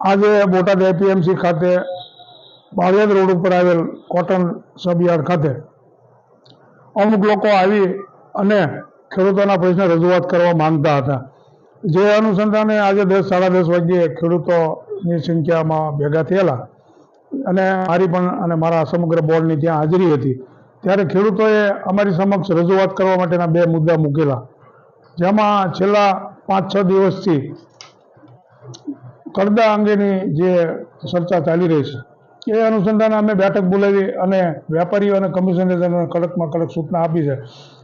આજે બોટાદ એપીએમસી ખાતે બારિયાદ રોડ ઉપર આવેલ કોટન સબયાર્ડ ખાતે અમુક લોકો આવી અને ખેડૂતોના પ્રશ્ન રજૂઆત કરવા માંગતા હતા. જે અનુસંધાને આજે દસ, સાડા દસ વાગ્યે ખેડૂતોની સંખ્યામાં ભેગા થયેલા અને મારી પણ અને મારા સમગ્ર બોર્ડની ત્યાં હાજરી હતી. ત્યારે ખેડૂતોએ અમારી સમક્ષ રજૂઆત કરવા માટેના બે મુદ્દા મૂકેલા. જેમાં છેલ્લા પાંચ, છ દિવસથી કરદા અંગેની જે ચર્ચા ચાલી રહી છે, એ અનુસંધાને અમે બેઠક બોલાવી અને વેપારીઓ અને કમિશનરેટરને કડકમાં કડક સૂચના આપી છે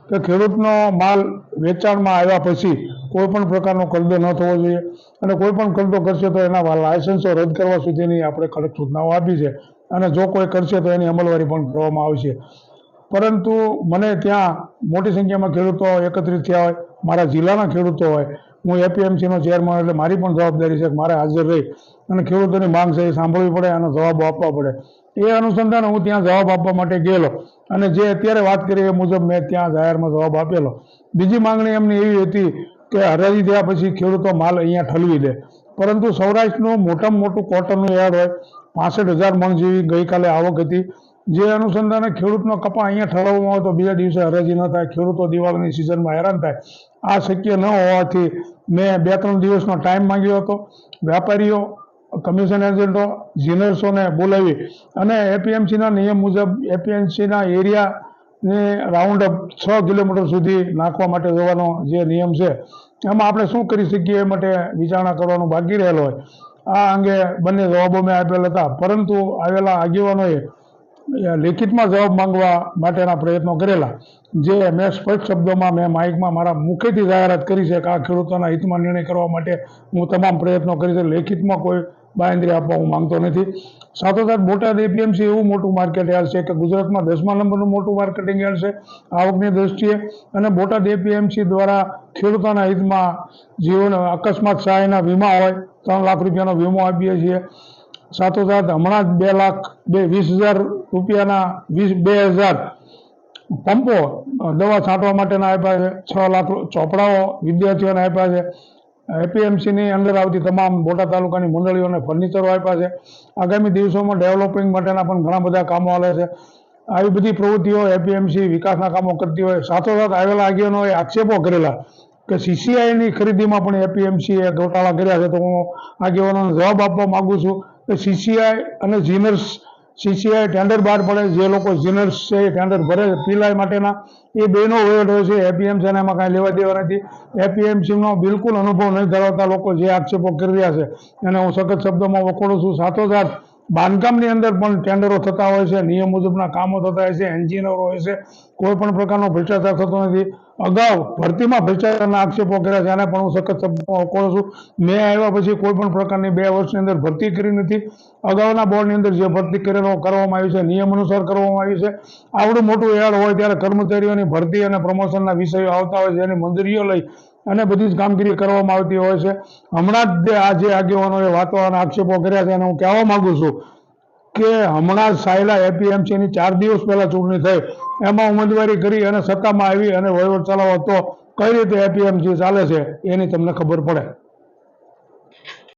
કે ખેડૂતનો માલ વેચાણમાં આવ્યા પછી કોઈપણ પ્રકારનો કરદો ન થવો જોઈએ અને કોઈપણ કરદો કરશે તો એના લાયસન્સો રદ કરવા સુધીની આપણે કડક સૂચનાઓ આપી છે અને જો કોઈ કરશે તો એની અમલવારી પણ કરવામાં આવશે. પરંતુ મને ત્યાં મોટી સંખ્યામાં ખેડૂતો એકત્રિત થયા હોય, મારા જિલ્લાના ખેડૂતો હોય. હું એપીએમસીનો ચેરમેન એટલે મારી પણ જવાબદારી છે કે મારે હાજર રહી અને ખેડૂતોની માંગ છે એ સાંભળવી પડે અને જવાબો આપવા પડે. એ અનુસંધાને હું ત્યાં જવાબ આપવા માટે ગયેલો અને જે અત્યારે વાત કરી એ મુજબ મેં ત્યાં જાહેરમાં જવાબ આપેલો. બીજી માંગણી એમની એવી હતી કે હરાજી થયા પછી ખેડૂતો માલ અહીંયા ઠલવી દે. પરંતુ સૌરાષ્ટ્રનું મોટામાં મોટું કોટનનું યાર્ડ હોય, પાસઠ હજાર મણ જેવી ગઈકાલે આવક હતી. જે અનુસંધાને ખેડૂતનો કપા અહીંયા ઠરાવવામાં આવે તો બીજા દિવસે હરાજી ન થાય. ખેડૂતો દિવાળીની સિઝનમાં હેરાન થાય. આ શક્ય ન હોવાથી મેં બે ત્રણ દિવસનો ટાઈમ માંગ્યો હતો. વેપારીઓ કમિશન એજન્ટો જીનર્સોને બોલાવી અને એપીએમસીના નિયમ મુજબ એપીએમસીના એરિયાને રાઉન્ડ અપ છ કિલોમીટર સુધી નાખવા માટે જવાનો જે નિયમ છે, એમાં આપણે શું કરી શકીએ એ માટે વિચારણા કરવાનું બાકી રહેલો હોય. આ અંગે બંને જવાબો મેં આપેલા હતા. પરંતુ આવેલા આગેવાનોએ લેખિતમાં જવાબ માંગવા માટેના પ્રયત્નો કરેલા. જે મેં સ્પષ્ટ શબ્દોમાં મેં માઇકમાં મારા મુખેથી જાહેરાત કરી છે કે આ ખેડૂતોના હિતમાં નિર્ણય કરવા માટે હું તમામ પ્રયત્નો કરી છે. લેખિતમાં કોઈ બાંયધરી આપવા હું માંગતો નથી. સાથોસાથ બોટાદ એપીએમસી એવું મોટું માર્કેટ યાર્ડ છે કે ગુજરાતમાં દસમા નંબરનું મોટું માર્કેટિંગ યાર્ડ છે. આવકની દ્રષ્ટિએ અને બોટાદ એપીએમસી દ્વારા ખેડૂતોના હિતમાં જીવન અકસ્માત સહાયના વીમા હોય, ત્રણ લાખ રૂપિયાનો વીમો આપીએ છીએ. સાથોસાથ હમણાં જ બે લાખ બે, વીસ હજાર રૂપિયાના વીસ, બે હજાર પંપો દવા છાંટવા માટેના આપ્યા છે. છ લાખ ચોપડાઓ વિદ્યાર્થીઓને આપ્યા છે. એપીએમસીની અંદર આવતી તમામ બોટાદ તાલુકાની મંડળીઓને ફર્નિચરો આપ્યા છે. આગામી દિવસોમાં ડેવલપિંગ માટેના પણ ઘણા બધા કામો આવે છે. આવી બધી પ્રવૃત્તિઓ એપીએમસી વિકાસના કામો કરતી હોય. સાથોસાથ આવેલા આગેવાનોએ આક્ષેપો કરેલા કે સીસીઆઈની ખરીદીમાં પણ એપીએમસીએ ગોટાળા કર્યા છે તો હું આગેવાનોને જવાબ આપવા માગું છું કે સીસીઆઈ અને જીનર્સ સીસીઆઈ ટેન્ડર બહાર પડે, જે લોકો જીનર્સ છે એ ટેન્ડર ભરે છે, પીલાઈ માટેના, એ બેનો વહીવટ હોય છે એપીએમસીને એમાં કાંઈ લેવા દેવા નથી. એપીએમસીનો બિલકુલ અનુભવ નહીં ધરાવતા લોકો જે આક્ષેપો કરી રહ્યા છે, એને હું સખત શબ્દોમાં વખોડું છું. સાથોસાથ બાંધકામની અંદર પણ ટેન્ડરો થતા હોય છે, નિયમ મુજબના કામો થતા હોય છે એન્જિનિયરો હોય છે કોઈ પણ પ્રકારનો ભ્રષ્ટાચાર થતો નથી. અગાઉ ભરતીમાં ભ્રષ્ટાચારના આક્ષેપો કર્યા છે, આને પણ હું સખત શબ્દોમાં છું. મેં આવ્યા પછી કોઈ પણ પ્રકારની બે વર્ષની અંદર ભરતી કરી નથી. અગાઉના બોર્ડની અંદર જે ભરતી કરેલો કરવામાં આવી છે, નિયમ અનુસાર કરવામાં આવી છે. આવડું મોટું એળ હોય ત્યારે કર્મચારીઓની ભરતી અને પ્રમોશનના વિષયો આવતા હોય છે એની મંજૂરીઓ લઈ અને બધી જ કામગીરી કરવામાં આવતી હોય છે. હમણાં જ આ જે આગેવાનોએ વાતો અને આક્ષેપો કર્યા છે, એને હું કહેવા માગું છું કે હમણાં સાયલા એપીએમસીની ચાર દિવસ પહેલા ચૂંટણી થઈ. એમાં ઉમેદવારી કરી અને સત્તામાં આવી અને વહીવટ ચલાવો તો કઈ રીતે એપીએમસી ચાલે છે એની તમને ખબર પડે.